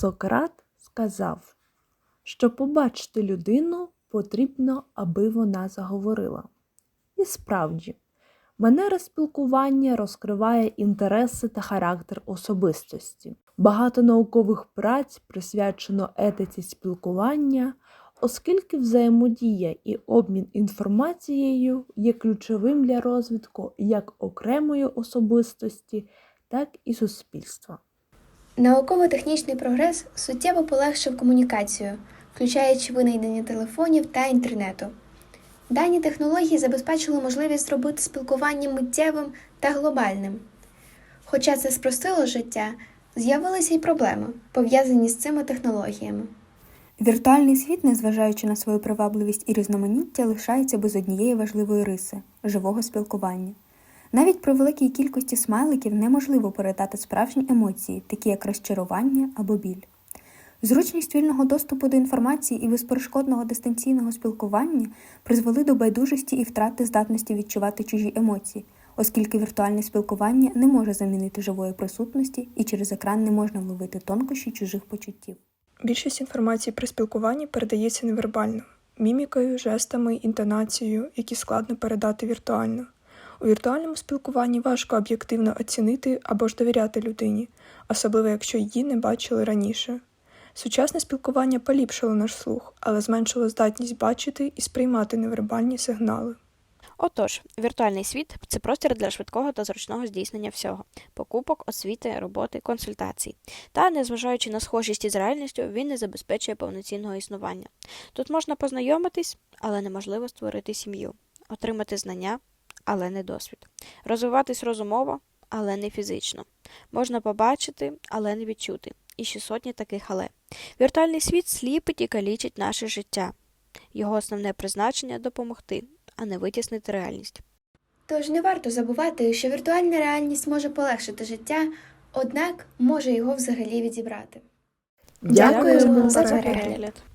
Сократ сказав, що побачити людину потрібно, аби вона заговорила. І справді, манера спілкування розкриває інтереси та характер особистості. Багато наукових праць присвячено етиці спілкування, оскільки взаємодія і обмін інформацією є ключовим для розвитку як окремої особистості, так і суспільства. Науково-технічний прогрес суттєво полегшив комунікацію, включаючи винайдення телефонів та інтернету. Дані технології забезпечили можливість зробити спілкування миттєвим та глобальним. Хоча це спростило життя, з'явилися й проблеми, пов'язані з цими технологіями. Віртуальний світ, незважаючи на свою привабливість і різноманіття, лишається без однієї важливої риси живого спілкування. Навіть при великій кількості смайликів неможливо передати справжні емоції, такі як розчарування або біль. Зручність вільного доступу до інформації і безперешкодного дистанційного спілкування призвели до байдужості і втрати здатності відчувати чужі емоції, оскільки віртуальне спілкування не може замінити живої присутності і через екран не можна вловити тонкощі чужих почуттів. Більшість інформації при спілкуванні передається невербально, мімікою, жестами, інтонацією, які складно передати віртуально. У віртуальному спілкуванні важко об'єктивно оцінити або ж довіряти людині, особливо якщо її не бачили раніше. Сучасне спілкування поліпшило наш слух, але зменшило здатність бачити і сприймати невербальні сигнали. Отож, віртуальний світ це простір для швидкого та зручного здійснення всього покупок, освіти, роботи, консультацій. Та, незважаючи на схожість із реальністю, він не забезпечує повноцінного існування. Тут можна познайомитись, але неможливо створити сім'ю, отримати знання, але не досвід, розвиватись розумово, але не фізично. Можна побачити, але не відчути. І ще сотні таких але. Віртуальний світ сліпить і калічить наше життя. Його основне призначення допомогти, а не витіснити реальність. Тож не варто забувати, що віртуальна реальність може полегшити життя, однак може його взагалі відібрати. Дякуємо за за перегляд.